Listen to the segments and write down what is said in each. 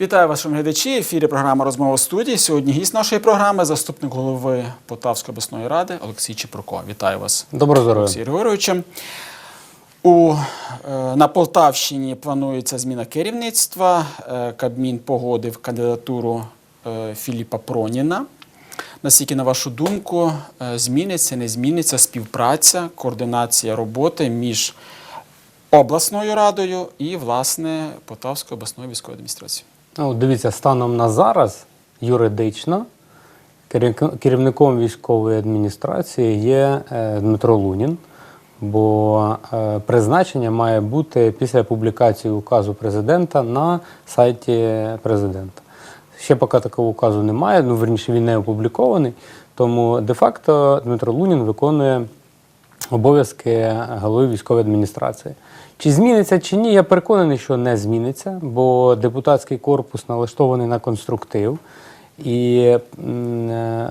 Вітаю вас, шановні глядачі. Ефірі програма Розмова в студії. Сьогодні гість нашої програми, заступник голови Полтавської обласної ради Олексій Чепурко. Вітаю вас, Доброго здоров'я. Олексій Григоровичем. У, е, на Полтавщині планується зміна керівництва. Е, Кабмін погодив кандидатуру е, Філіпа Проніна. Наскільки, на вашу думку, зміниться, не зміниться співпраця, координація роботи між обласною радою і, власне, Полтавською обласною військовою адміністрацією? Ну, дивіться, станом на зараз юридично керівник- керівником військової адміністрації є Дмитро Лунін, бо е, призначення має бути після публікації указу президента на сайті президента. Ще поки такого указу немає, ну верніше він не опублікований. Тому де-факто Дмитро Лунін виконує обов'язки голови військової адміністрації. Чи зміниться чи ні, я переконаний, що не зміниться, бо депутатський корпус налаштований на конструктив. І е,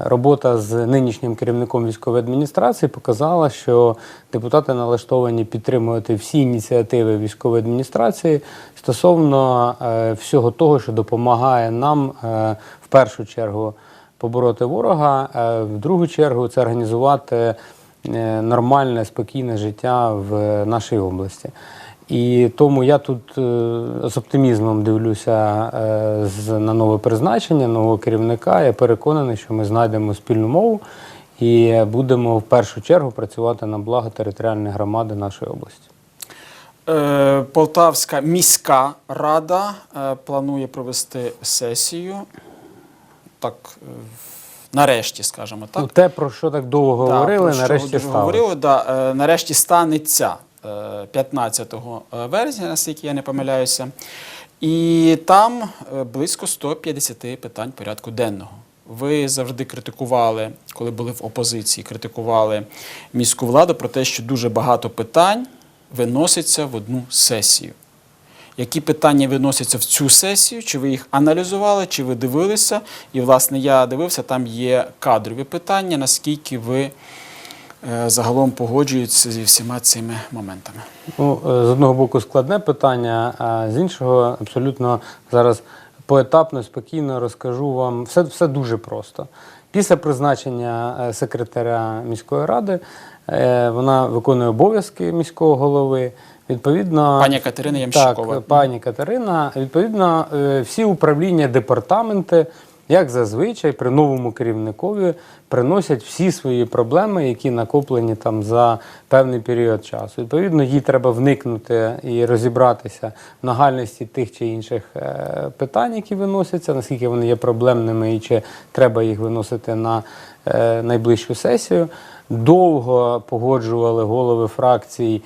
робота з нинішнім керівником військової адміністрації показала, що депутати налаштовані підтримувати всі ініціативи військової адміністрації стосовно е, всього того, що допомагає нам е, в першу чергу побороти ворога, в другу чергу це організувати нормальне, спокійне життя в нашій області. І тому я тут е, з оптимізмом дивлюся е, на нове призначення, нового керівника. Я переконаний, що ми знайдемо спільну мову і будемо в першу чергу працювати на благо територіальної громади нашої області. Е, Полтавська міська рада планує провести сесію. Так, нарешті, скажімо так. Ну, те, про що так довго Да, говорили, про що нарешті стало. говорили, да, нарешті станеться е, 15 вересня, наскільки я не помиляюся. І там е, близько 150 питань порядку денного. Ви завжди критикували, коли були в опозиції, критикували міську владу про те, що дуже багато питань виноситься в одну сесію. Які питання виносяться в цю сесію? Чи ви їх аналізували, чи ви дивилися? І, власне, я дивився, там є кадрові питання, наскільки ви е, загалом погоджуєтеся зі всіма цими моментами. Ну, е, з одного боку складне питання, а з іншого абсолютно зараз поетапно, спокійно розкажу вам. Все, все дуже просто. Після призначення е, секретаря міської ради е, вона виконує обов'язки міського голови. Відповідно, Пані Катерина Ямщикова. Так, пані Катерина. Відповідно, е, всі управління, департаменти, як зазвичай, при новому керівникові приносять всі свої проблеми, які накоплені там за певний період часу. Відповідно, їй треба вникнути і розібратися в нагальності тих чи інших е, питань, які виносяться, наскільки вони є проблемними і чи треба їх виносити на е, найближчу сесію. Довго погоджували голови фракцій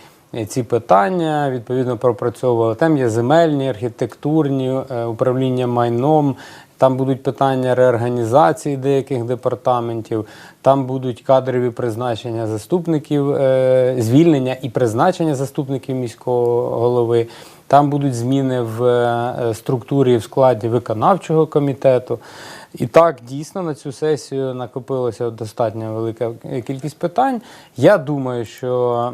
ці питання, відповідно пропрацьовували. Там є земельні, архітектурні, е, управління майном. Там будуть питання реорганізації деяких департаментів, там будуть кадрові призначення заступників, е, звільнення і призначення заступників міського голови. Там будуть зміни в е, структурі в складі виконавчого комітету. І так, дійсно, на цю сесію накопилася достатньо велика кількість питань. Я думаю, що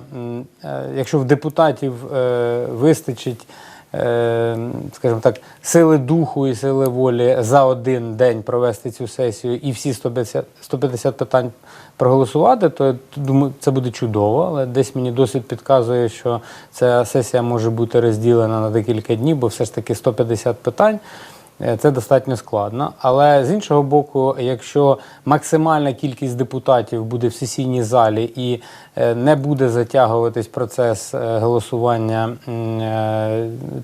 е, якщо в депутатів е, вистачить, е, скажімо так, сили духу і сили волі за один день провести цю сесію і всі 150, 150 питань проголосувати, то я думаю, це буде чудово. Але десь мені досвід підказує, що ця сесія може бути розділена на декілька днів, бо все ж таки 150 питань. Е, Це достатньо складно. Але з іншого боку, якщо максимальна кількість депутатів буде в сесійній залі і е, не буде затягуватись процес е, голосування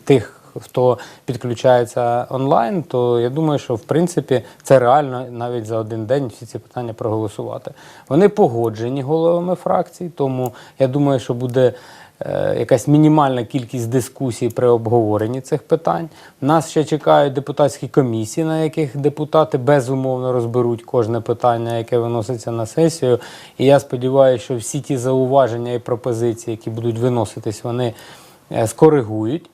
тих, хто підключається онлайн, то я думаю, що в принципі це реально навіть за один день всі ці питання проголосувати. Вони погоджені головами фракцій, тому я думаю, що буде якась мінімальна кількість дискусій при обговоренні цих питань. Нас ще чекають депутатські комісії, на яких депутати безумовно розберуть кожне питання, яке виноситься на сесію. І я сподіваюся, що всі ті зауваження і пропозиції, які будуть виноситись, вони е, скоригують.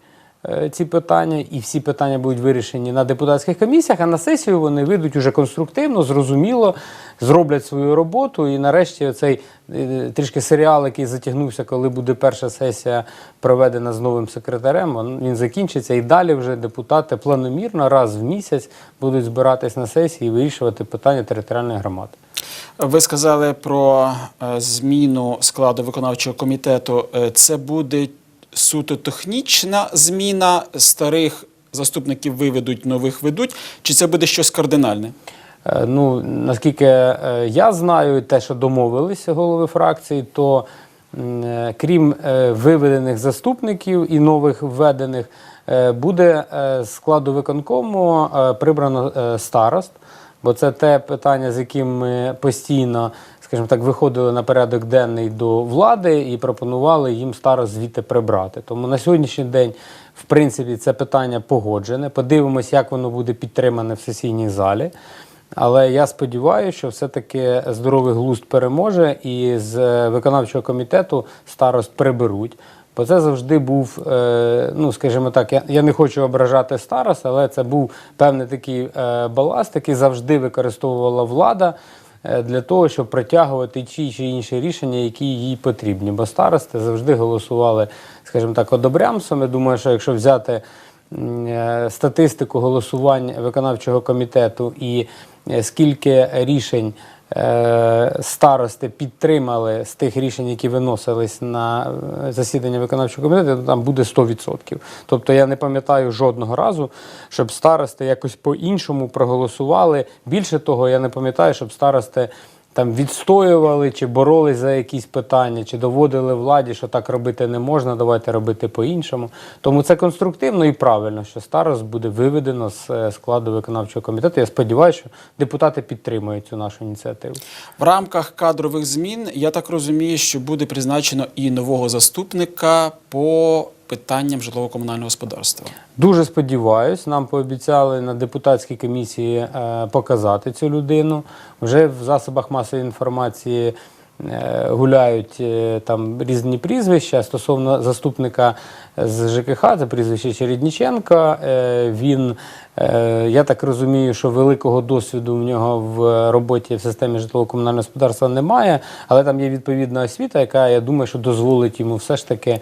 Е, ці питання, і всі питання будуть вирішені на депутатських комісіях, а на сесію вони вийдуть уже конструктивно, зрозуміло, зроблять свою роботу. І нарешті цей трішки серіал, який затягнувся, коли буде перша сесія проведена з новим секретарем, він закінчиться. І далі вже депутати планомірно раз в місяць будуть збиратись на сесії і вирішувати питання територіальної громади. Ви сказали про е, зміну складу виконавчого комітету. Е, Це буде суто технічна зміна. Старих заступників виведуть, нових ведуть, чи це буде щось кардинальне? Е, Ну, наскільки е, я знаю, те, що домовилися голови фракції, то е, крім виведених заступників і нових введених, буде складу виконкому прибрано старост, бо це те питання, з яким ми постійно, скажімо так, виходили на порядок денний до влади і пропонували їм старост звідти прибрати. Тому на сьогоднішній день, в принципі, це питання погоджене. Подивимось, як воно буде підтримане в сесійній залі. Але я сподіваюся, що все-таки здоровий глузд переможе і з е, виконавчого комітету старост приберуть. Бо це завжди був, е, ну скажімо так, я, не хочу ображати старост, але це був певний такий е, баласт, який завжди використовувала влада для того, щоб притягувати ті чи інші рішення, які їй потрібні. Бо старости завжди голосували, скажімо так, одобрямсом. Я думаю, що якщо взяти е, статистику голосувань виконавчого комітету і е, скільки рішень е, старости підтримали з тих рішень, які виносились на е, засідання виконавчого комітету, то там буде 100%. Тобто я не пам'ятаю жодного разу, щоб старости якось по-іншому проголосували. Більше того, я не пам'ятаю, щоб старости там відстоювали чи боролись за якісь питання, чи доводили владі, що так робити не можна, давайте робити по-іншому. Тому це конструктивно і правильно, що старост буде виведено з е, складу виконавчого комітету. Я сподіваюся, що депутати підтримують цю нашу ініціативу. В рамках кадрових змін я так розумію, що буде призначено і нового заступника по питанням житлово-комунального господарства. Дуже сподіваюсь, нам пообіцяли на депутатській комісії е, показати цю людину. Вже в засобах масової інформації е, гуляють е, там різні прізвища стосовно заступника з ЖКХ, це прізвище Чередніченка. Він, я так розумію, що великого досвіду в нього в роботі в системі житлово-комунального господарства немає, але там є відповідна освіта, яка, я думаю, що дозволить йому все ж таки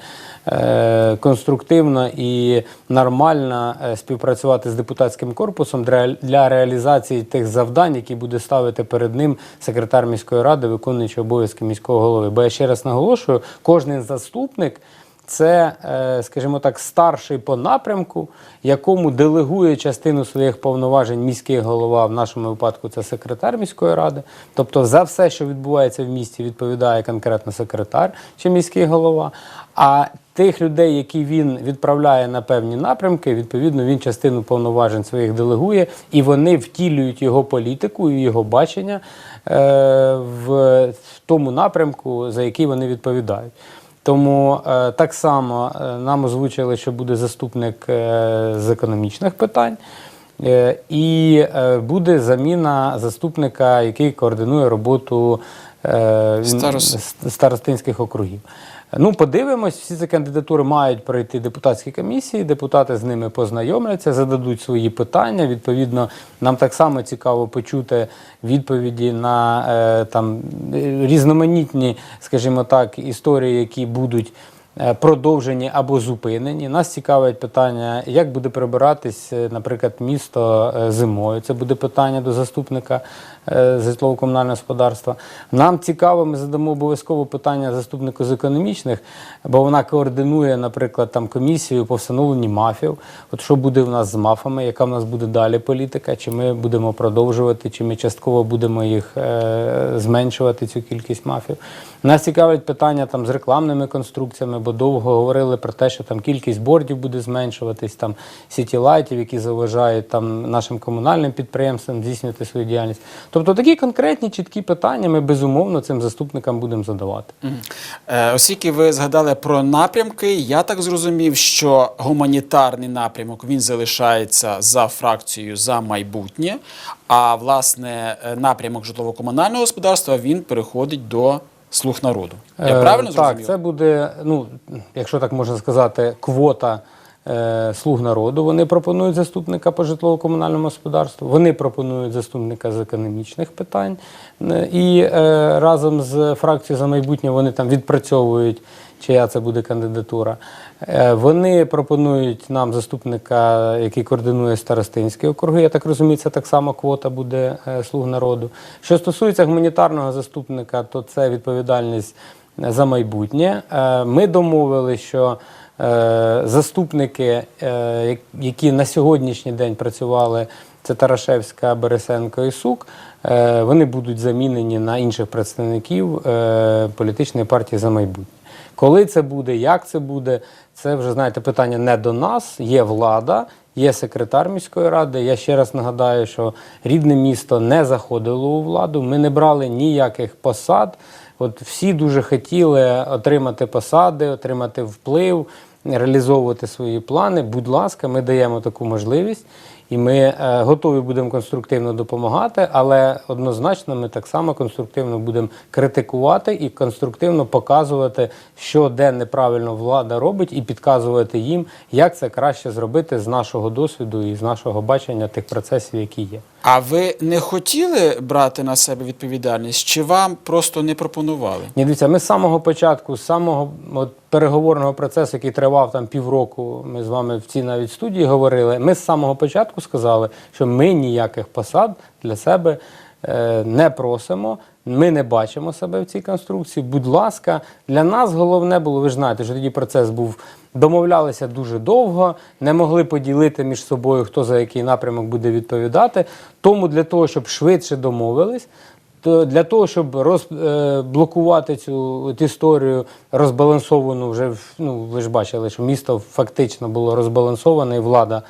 е, конструктивно і нормально е, співпрацювати з депутатським корпусом для реалізації тих завдань, які буде ставити перед ним секретар міської ради, виконуючий обов'язки міського голови. Бо я ще раз наголошую, кожен заступник. Це, е, скажімо так, старший по напрямку, якому делегує частину своїх повноважень міський голова, в нашому випадку це секретар міської ради. Тобто за все, що відбувається в місті, відповідає конкретно секретар чи міський голова. А тих людей, які він відправляє на певні напрямки, відповідно, він частину повноважень своїх делегує, і вони втілюють його політику і його бачення е, в, в тому напрямку, за який вони відповідають. Тому е, так само е, нам озвучили, що буде заступник е, з економічних питань. І буде заміна заступника, який координує роботу старостинських округів. Ну, подивимось, всі ці кандидатури мають пройти депутатські комісії, депутати з ними познайомляться, зададуть свої питання. Відповідно, нам так само цікаво почути відповіді на е, там різноманітні, скажімо так, історії, які будуть. Е, Продовжені або зупинені. Нас цікавить питання, як буде прибиратись, е, наприклад, місто е, зимою. Це буде питання до заступника житлово-комунального господарства. Нам цікаво, ми задамо обов'язково питання заступнику з економічних, бо вона координує, наприклад, там комісію по встановленні мафів. От що буде в нас з мафами, яка в нас буде далі політика, чи ми будемо продовжувати, чи ми частково будемо їх е, зменшувати цю кількість мафів. Нас цікавить питання там з рекламними конструкціями, бо довго говорили про те, що там кількість бордів буде зменшуватись, там сітілайтів, які заважають там нашим комунальним підприємствам здійснювати свою діяльність. Тобто такі конкретні, чіткі питання ми безумовно цим заступникам будемо задавати. Е, Оскільки ви згадали про напрямки, я так зрозумів, що гуманітарний напрямок він залишається за фракцією за майбутнє, а власне е, напрямок житлово-комунального господарства він переходить до слуг народу. Я правильно зрозумів? так, це буде, ну, якщо так можна сказати, квота е, слуг народу. Вони пропонують заступника по житлово-комунальному господарству, вони пропонують заступника з економічних питань. Е, І е, разом з фракцією за майбутнє вони там відпрацьовують, чия це буде кандидатура. Е, Вони пропонують нам заступника, який координує старостинські округи. Я так розумію, це так само квота буде е, слуг народу. Що стосується гуманітарного заступника, то це відповідальність за майбутнє. Е, Ми домовили, що заступники, які на сьогоднішній день працювали, це Тарашевська, Бересенко і Сук, вони будуть замінені на інших представників політичної партії за майбутнє. Коли це буде, як це буде, це вже знаєте питання не до нас. Є влада, є секретар міської ради. Я ще раз нагадаю, що рідне місто не заходило у владу. Ми не брали ніяких посад. От всі дуже хотіли отримати посади, отримати вплив, реалізовувати свої плани. Будь ласка, ми даємо таку можливість. І ми е, готові будемо конструктивно допомагати, але однозначно ми так само конструктивно будемо критикувати і конструктивно показувати, що де неправильно влада робить, і підказувати їм, як це краще зробити з нашого досвіду і з нашого бачення тих процесів, які є. А ви не хотіли брати на себе відповідальність, чи вам просто не пропонували? Ні, дивіться, ми з самого початку, з самого от, переговорного процесу, який тривав там півроку, ми з вами в цій навіть студії говорили. Ми з самого початку сказали, що ми ніяких посад для себе е, не просимо. Ми не бачимо себе в цій конструкції. Будь ласка, для нас головне було, ви ж знаєте, що тоді процес був. Домовлялися дуже довго, не могли поділити між собою, хто за який напрямок буде відповідати. Тому для того, щоб швидше домовились, то для того, щоб розблокувати цю от історію розбалансовану, вже ну ви ж бачили, що місто фактично було розбалансоване, і влада,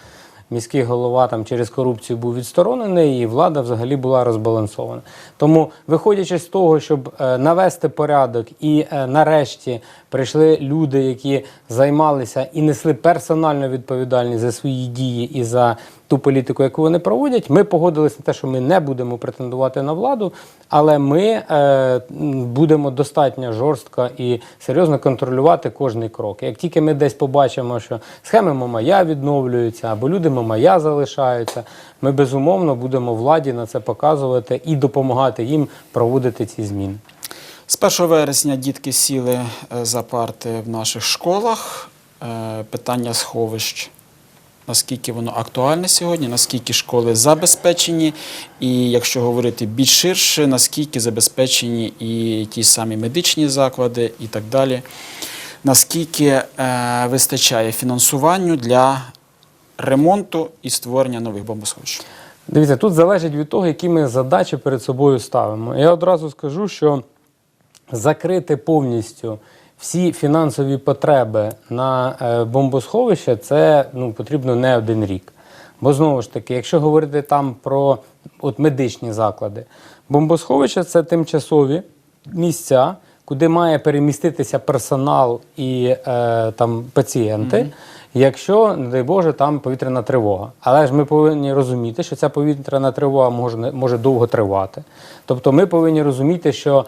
міський голова там через корупцію був відсторонений, і влада взагалі була розбалансована. Тому, виходячи з того, щоб е, навести порядок, і е, нарешті прийшли люди, які займалися і несли персональну відповідальність за свої дії і за ту політику, яку вони проводять. Ми погодилися на те, що ми не будемо претендувати на владу, але ми е, будемо достатньо жорстко і серйозно контролювати кожний крок. Як тільки ми десь побачимо, що схеми Мамая відновлюються або люди Мамая залишаються, ми безумовно будемо владі на це показувати і допомагати їм проводити ці зміни. З 1 вересня дітки сіли е, за парти в наших школах. Е, Питання сховищ. Наскільки воно актуальне сьогодні, наскільки школи забезпечені, і якщо говорити більш ширше, наскільки забезпечені і ті самі медичні заклади і так далі, наскільки е, вистачає фінансуванню для ремонту і створення нових бомбосховищ? Дивіться, тут залежить від того, які ми задачі перед собою ставимо. Я одразу скажу, що закрити повністю всі фінансові потреби на е, бомбосховище це ну, потрібно не один рік. Бо знову ж таки, якщо говорити там про от, медичні заклади, бомбосховища це тимчасові місця, куди має переміститися персонал і е, там пацієнти. Якщо, не дай Боже, там повітряна тривога. Але ж ми повинні розуміти, що ця повітряна тривога може, може довго тривати. Тобто ми повинні розуміти, що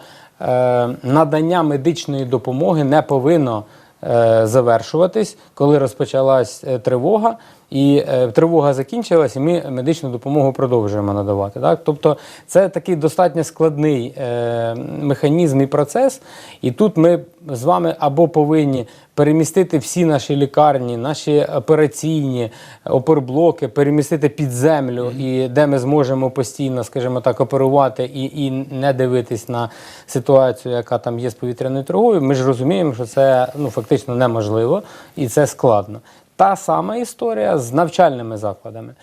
надання медичної допомоги не повинно е, завершуватись, коли розпочалась е, тривога, і е, тривога закінчилась, і ми медичну допомогу продовжуємо надавати. Так? Тобто це такий достатньо складний е, механізм і процес. І тут ми з вами або повинні перемістити всі наші лікарні, наші операційні оперблоки, перемістити під землю, і де ми зможемо постійно, скажімо так, оперувати і, і не дивитись на ситуацію, яка там є з повітряною тривогою. Ми ж розуміємо, що це ну фактично неможливо і це складно. Та сама історія з навчальними закладами.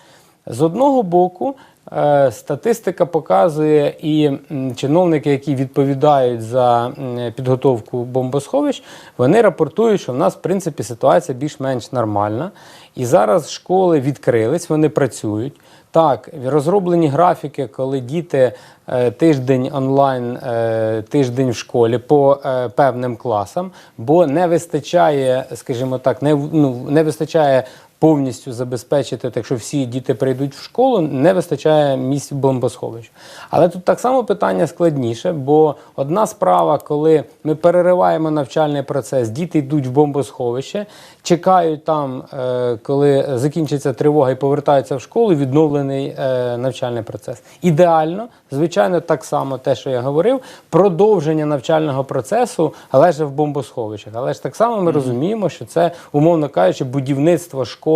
З одного боку, е, статистика показує і чиновники, які відповідають за підготовку бомбосховищ, вони рапортують, що в нас, в принципі, ситуація більш-менш нормальна. І зараз школи відкрились, вони працюють. Так, розроблені графіки, коли діти е, тиждень онлайн, е, тиждень в школі по е, певним класам, бо не вистачає, скажімо так, не, ну, не вистачає повністю забезпечити, от якщо всі діти прийдуть в школу, не вистачає місць в бомбосховищ. Але тут так само питання складніше, бо одна справа, коли ми перериваємо навчальний процес, діти йдуть в бомбосховище, чекають там, е, коли закінчиться тривога і повертаються в школу, відновлений е, навчальний процес. Ідеально, звичайно, так само те, що я говорив, продовження навчального процесу, але ж в бомбосховищах. Але ж так само ми розуміємо, що це, умовно кажучи, будівництво школи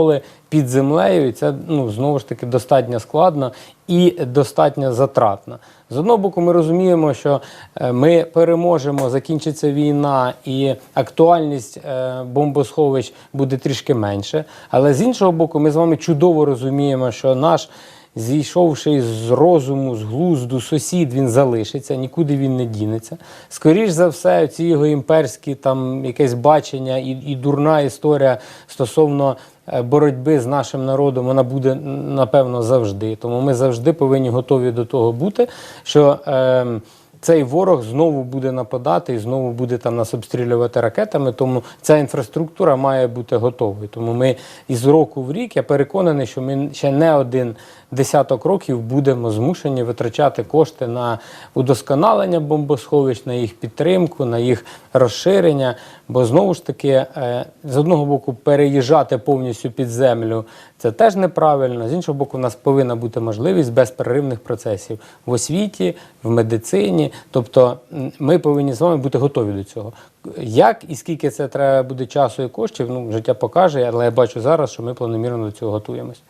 під землею, і це ну, знову ж таки достатньо складно і достатньо затратно. З одного боку, ми розуміємо, що е, ми переможемо, закінчиться війна, і актуальність е, бомбосховищ буде трішки менше. Але з іншого боку, ми з вами чудово розуміємо, що наш зійшовши з розуму, з глузду, сусід, він залишиться, нікуди він не дінеться. Скоріш за все, ці його імперські там якесь бачення і, і дурна історія стосовно е, боротьби з нашим народом, вона буде напевно завжди. Тому ми завжди повинні готові до того бути, що. Е, цей ворог знову буде нападати і знову буде там нас обстрілювати ракетами. Тому ця інфраструктура має бути готовою. Тому ми із року в рік я переконаний, що ми ще не один десяток років будемо змушені витрачати кошти на удосконалення бомбосховищ, на їх підтримку, на їх розширення. Бо знову ж таки, е, з одного боку, переїжджати повністю під землю це теж неправильно. З іншого боку, у нас повинна бути можливість безперервних процесів в освіті, в медицині. Тобто ми повинні з вами бути готові до цього. Як і скільки це треба буде часу і коштів, ну життя покаже, але я бачу зараз, що ми планомірно до цього готуємось.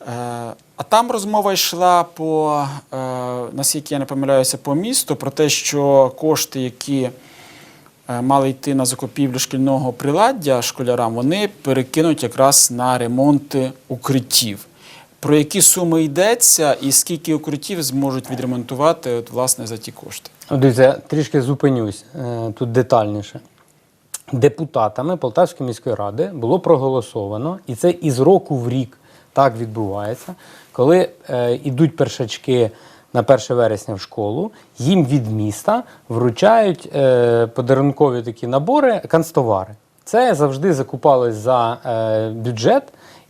Е, А там розмова йшла по, е, наскільки я не помиляюся, по місту про те, що кошти, які мали йти на закупівлю шкільного приладдя школярам, вони перекинуть якраз на ремонти укриттів. Про які суми йдеться і скільки укриттів зможуть відремонтувати от, власне, за ті кошти? Ну, Дивіться, я трішки зупинюсь е, тут детальніше. Депутатами Полтавської міської ради було проголосовано, і це із року в рік так відбувається, коли е, йдуть першачки на 1 вересня в школу, їм від міста вручають е, подарункові такі набори, канцтовари. Це завжди закупалось за е, бюджет.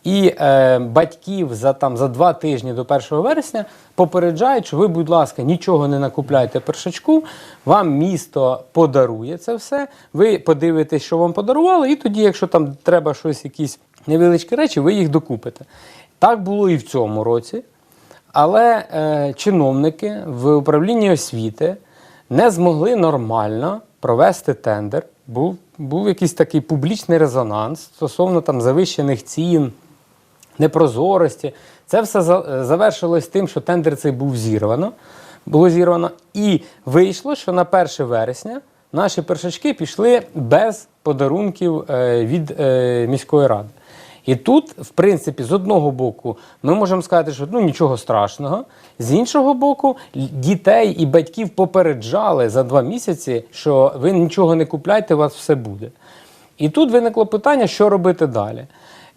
І е, батьків за там за два тижні до 1 вересня попереджають, що ви, будь ласка, нічого не накупляйте першачку, вам місто подарує це все. Ви подивитесь, що вам подарували, і тоді, якщо там треба щось, якісь невеличкі речі, ви їх докупите. Так було і в цьому році. Але е, чиновники в управлінні освіти не змогли нормально провести тендер. Був, був якийсь такий публічний резонанс стосовно там завищених цін, непрозорості. Це все е, завершилось тим, що тендер цей був зірвано. Було зірвано. І вийшло, що на 1 вересня наші першачки пішли без подарунків е, від е, міської ради. І тут, в принципі, з одного боку, ми можемо сказати, що ну нічого страшного. З іншого боку, дітей і батьків попереджали за два місяці, що ви нічого не купляйте, у вас все буде. І тут виникло питання, що робити далі.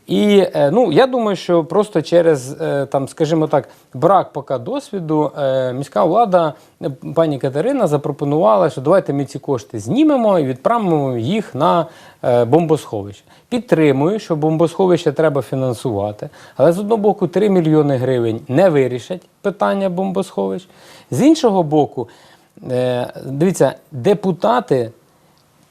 І е, ну, я думаю, що просто через, е, там, скажімо так, брак поки досвіду, е, міська влада, пані Катерина, запропонувала, що давайте ми ці кошти знімемо і відправимо їх на бомбосховище. Підтримую, що бомбосховище треба фінансувати, але з одного боку 3 мільйони гривень не вирішать питання бомбосховищ. З іншого боку, дивіться, депутати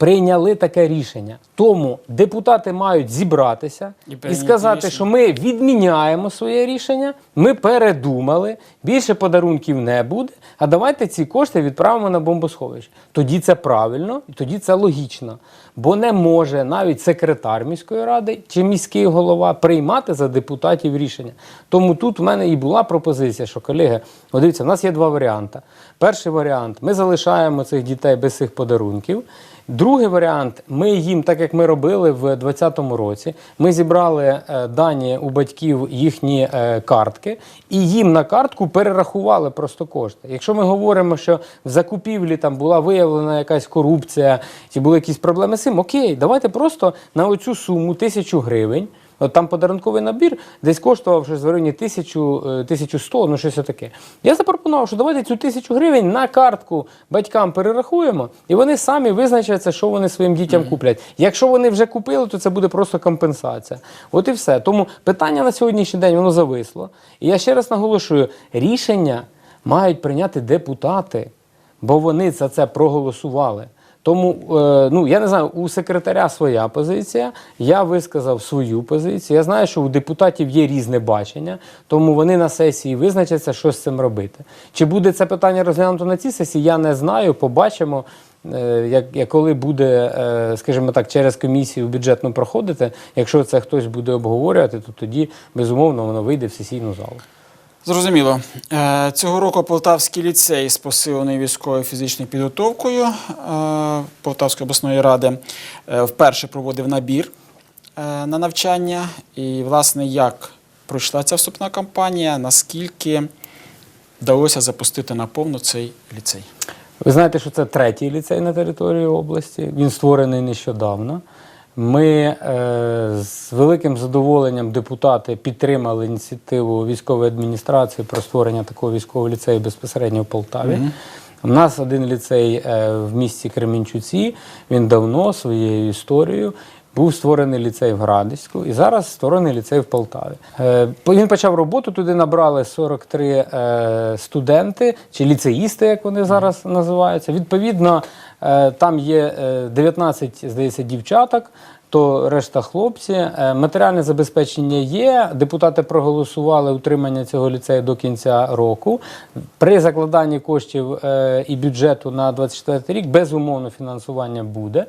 прийняли таке рішення. Тому депутати мають зібратися І і, сказати, рішення. що ми відміняємо своє рішення, ми передумали, більше подарунків не буде. А давайте ці кошти відправимо на бомбосховище. Тоді це правильно, і тоді це логічно. Бо не може навіть секретар міської ради чи міський голова приймати за депутатів рішення. Тому тут в мене і була пропозиція, що колеги, от дивіться, в нас є два варіанти. Перший варіант ми залишаємо цих дітей без цих подарунків. Другий варіант ми їм, так як ми робили в 2020 році, ми зібрали е, дані у батьків їхні е, картки, і їм на картку перерахували просто кошти. Якщо ми говоримо, що в закупівлі там була виявлена якась корупція чи були якісь проблеми з цим, окей, давайте просто на оцю суму тисячу гривень. От там подарунковий набір десь коштував щось в районі тисячу, е, 1100, ну щось таке. Я запропонував, що давайте цю тисячу гривень на картку батькам перерахуємо, і вони самі визначаться, що вони своїм дітям куплять. Якщо вони вже купили, то це буде просто компенсація. От і все. Тому питання на сьогоднішній день воно зависло. І я ще раз наголошую: рішення мають прийняти депутати, бо вони за це проголосували. Тому е, ну я не знаю, у секретаря своя позиція. Я висказав свою позицію. Я знаю, що у депутатів є різне бачення, тому вони на сесії визначаться, що з цим робити. Чи буде це питання розглянуто на цій сесії? Я не знаю. Побачимо. е, Як, як коли буде, е, скажімо так, через комісію бюджетну проходити, якщо це хтось буде обговорювати, то тоді безумовно воно вийде в сесійну залу. Зрозуміло. Е, Цього року Полтавський ліцей з посиленою військовою фізичною підготовкою е, Полтавської обласної ради е, вперше проводив набір на навчання. І, власне, як пройшла ця вступна кампанія, наскільки вдалося запустити наповну цей ліцей? Ви знаєте, що це третій ліцей на території області. Він створений нещодавно. Ми е, з великим задоволенням депутати підтримали ініціативу військової адміністрації про створення такого військового ліцею безпосередньо в Полтаві. У нас один ліцей е, в місті Кременчуці. Він давно своєю історією. Був створений ліцей в Градиську і зараз створений ліцей в Полтаві. Е, Він почав роботу, туди набрали 43 е, студенти чи ліцеїсти, як вони зараз називаються. Відповідно, там є е, 19, здається, дівчаток, то решта хлопці. Е, Матеріальне забезпечення є. Депутати проголосували утримання цього ліцею до кінця року. При закладанні коштів е, і бюджету на 24 рік безумовно фінансування буде.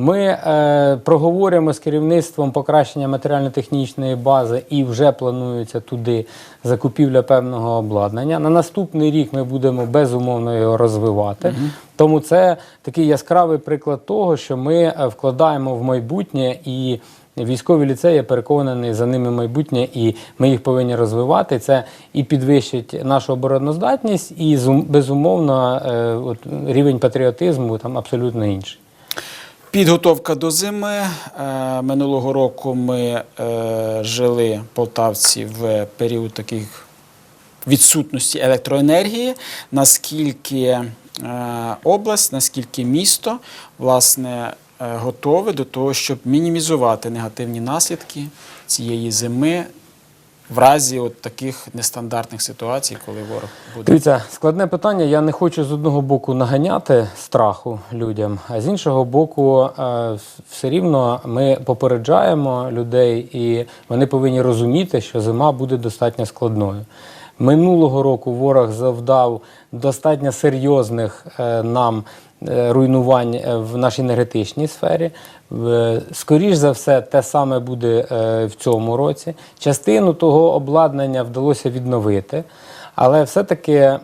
Ми е, проговоримо з керівництвом покращення матеріально-технічної бази і вже планується туди закупівля певного обладнання. На наступний рік ми будемо безумовно його розвивати. Тому це такий яскравий приклад того, що ми е, вкладаємо в майбутнє і. Військові ліцеї, я переконаний, за ними майбутнє, і ми їх повинні розвивати. Це і підвищить нашу обороноздатність, і зум- безумовно е, от, рівень патріотизму там абсолютно інший. Підготовка до зими. Е, Минулого року ми е, жили полтавці в період таких відсутності електроенергії. Наскільки е, область, наскільки місто власне готове до того, щоб мінімізувати негативні наслідки цієї зими в разі от таких нестандартних ситуацій, коли ворог буде. Дивіться, складне питання. Я не хочу з одного боку наганяти страху людям, а з іншого боку, е, все рівно ми попереджаємо людей, і вони повинні розуміти, що зима буде достатньо складною. Минулого року ворог завдав достатньо серйозних е, нам е, руйнувань в нашій енергетичній сфері. Скоріш за все, те саме буде е, в цьому році. Частину того обладнання вдалося відновити, але все-таки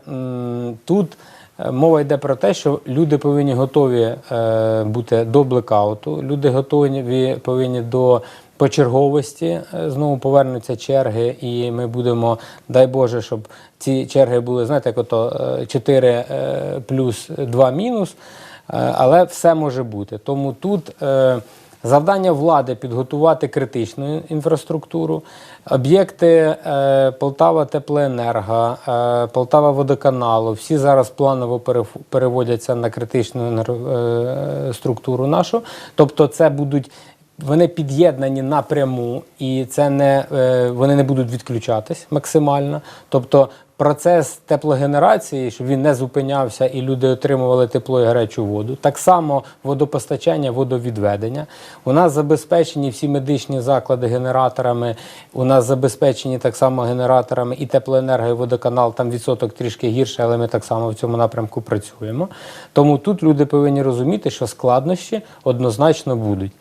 тут е, мова йде про те, що люди повинні готові е, бути до блекауту, люди готові повинні до почерговості. Знову повернуться черги, і ми будемо, дай Боже, щоб ці черги були, знаєте, як ото е, 4 е, плюс 2 мінус. Е, Але все може бути. Тому тут е, завдання влади підготувати критичну інфраструктуру. Об'єкти е, Полтава Теплоенерго, Полтава Водоканалу, всі зараз планово переводяться на критичну структуру нашу. Тобто, це будуть. Вони під'єднані напряму, і це не е, вони не будуть відключатись максимально. Тобто процес теплогенерації, щоб він не зупинявся і люди отримували тепло і гарячу воду. Так само водопостачання, водовідведення. У нас забезпечені всі медичні заклади генераторами. У нас забезпечені так само генераторами і теплоенерго, і водоканал. Там відсоток трішки гірше, але ми так само в цьому напрямку працюємо. Тому тут люди повинні розуміти, що складнощі однозначно будуть.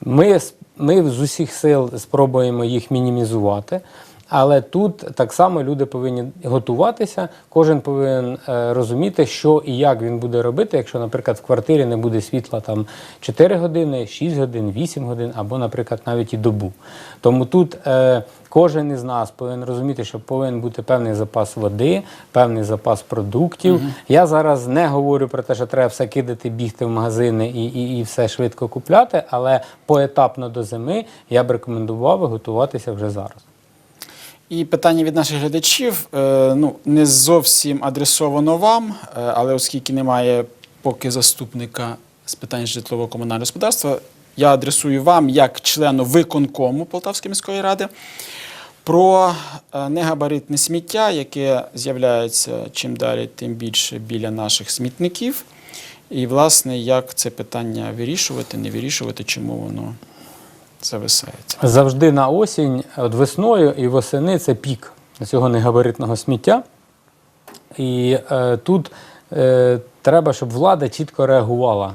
Ми, ми з усіх сил спробуємо їх мінімізувати. Але тут так само люди повинні готуватися. Кожен повинен е, розуміти, що і як він буде робити, якщо, наприклад, в квартирі не буде світла там 4 години, 6 годин, 8 годин, або, наприклад, навіть і добу. Тому тут е, кожен із нас повинен розуміти, що повинен бути певний запас води, певний запас продуктів. Я зараз не говорю про те, що треба все кидати, бігти в магазини і, і, і все швидко купляти, але поетапно до зими я б рекомендував готуватися вже зараз. І питання від наших глядачів е, ну, не зовсім адресовано вам, е, але оскільки немає поки заступника з питань житлово-комунального господарства, я адресую вам як члену виконкому Полтавської міської ради про е, негабаритне сміття, яке з'являється чим далі, тим більше біля наших смітників. І, власне, як це питання вирішувати, не вирішувати, чому воно зависається. Завжди на осінь, от весною і восени це пік цього негабаритного сміття. І е, тут е, треба, щоб влада чітко реагувала.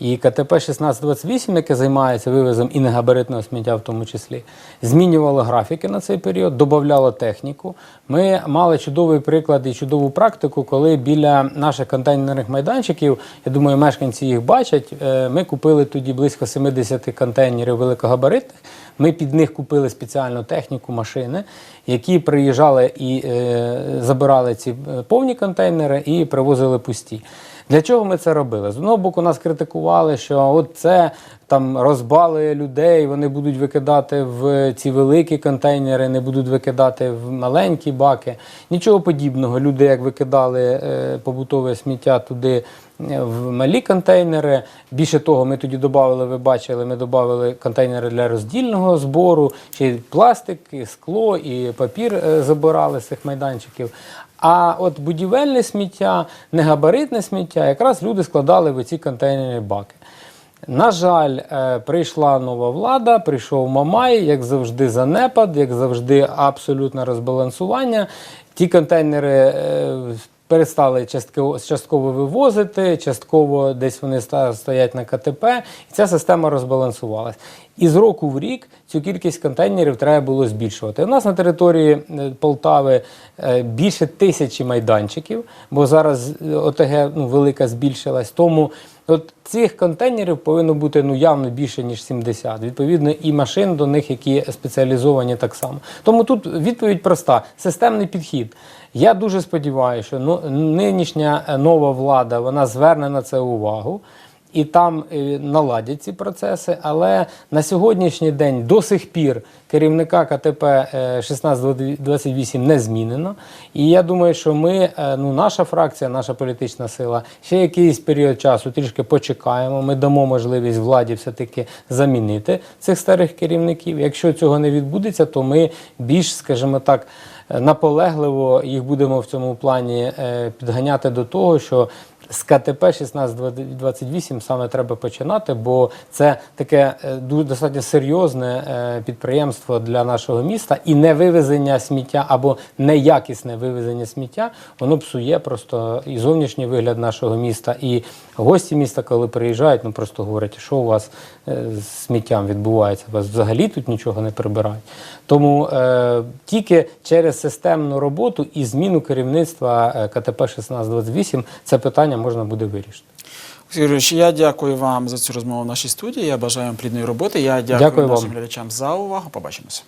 І КТП 1628, яке займається вивезом і негабаритного сміття, в тому числі, змінювало графіки на цей період, додавало техніку. Ми мали чудовий приклад і чудову практику, коли біля наших контейнерних майданчиків, я думаю, мешканці їх бачать. е, Ми купили тоді близько 70 контейнерів великогабаритних. Ми під них купили спеціальну техніку, машини, які приїжджали і е, забирали ці е, повні контейнери і привозили пусті. Для чого ми це робили? З одного боку, нас критикували, що от це там розбалує людей, вони будуть викидати в ці великі контейнери, не будуть викидати в маленькі баки. Нічого подібного. Люди, як викидали е, побутове сміття туди е, в малі контейнери. Більше того, ми тоді додали, ви бачили, ми додали контейнери для роздільного збору, ще пластик, і скло, і папір е, забирали з цих майданчиків. А от будівельне сміття, негабаритне сміття, якраз люди складали в ці контейнерні баки. На жаль, е, прийшла нова влада, прийшов Мамай, як завжди, занепад, як завжди, абсолютне розбалансування. Ті контейнери е, перестали частково, частково вивозити, частково десь вони стоять на КТП, і ця система розбалансувалась. І з року в рік цю кількість контейнерів треба було збільшувати. У нас на території е, Полтави більше тисячі майданчиків, бо зараз ОТГ ну, велика збільшилась. Тому От цих контейнерів повинно бути ну явно більше ніж 70. Відповідно, і машин до них, які спеціалізовані так само. Тому тут відповідь проста: системний підхід. Я дуже сподіваюся, що ну, нинішня е, нова влада вона зверне на це увагу. І там е, наладять ці процеси, але на сьогоднішній день до сих пір керівника КТП е, 1628 не змінено. І я думаю, що ми, е, ну наша фракція, наша політична сила, ще якийсь період часу трішки почекаємо. Ми дамо можливість владі все-таки замінити цих старих керівників. Якщо цього не відбудеться, то ми більш, скажімо так, е, наполегливо їх будемо в цьому плані е, підганяти до того, що з КТП 1628 саме треба починати, бо це таке е, достатньо серйозне е, підприємство для нашого міста, і невивезення сміття або неякісне вивезення сміття, воно псує просто і зовнішній вигляд нашого міста. І гості міста, коли приїжджають, ну просто говорять, що у вас е, з сміттям відбувається, у вас взагалі тут нічого не прибирають. Тому е, тільки через системну роботу і зміну керівництва е, КТП 1628 це питання можна буде вирішити. Юрійович, я дякую вам за цю розмову в нашій студії. Я бажаю вам плідної роботи. Я дякую, Дякую нашим вам. глядачам за увагу. Побачимося.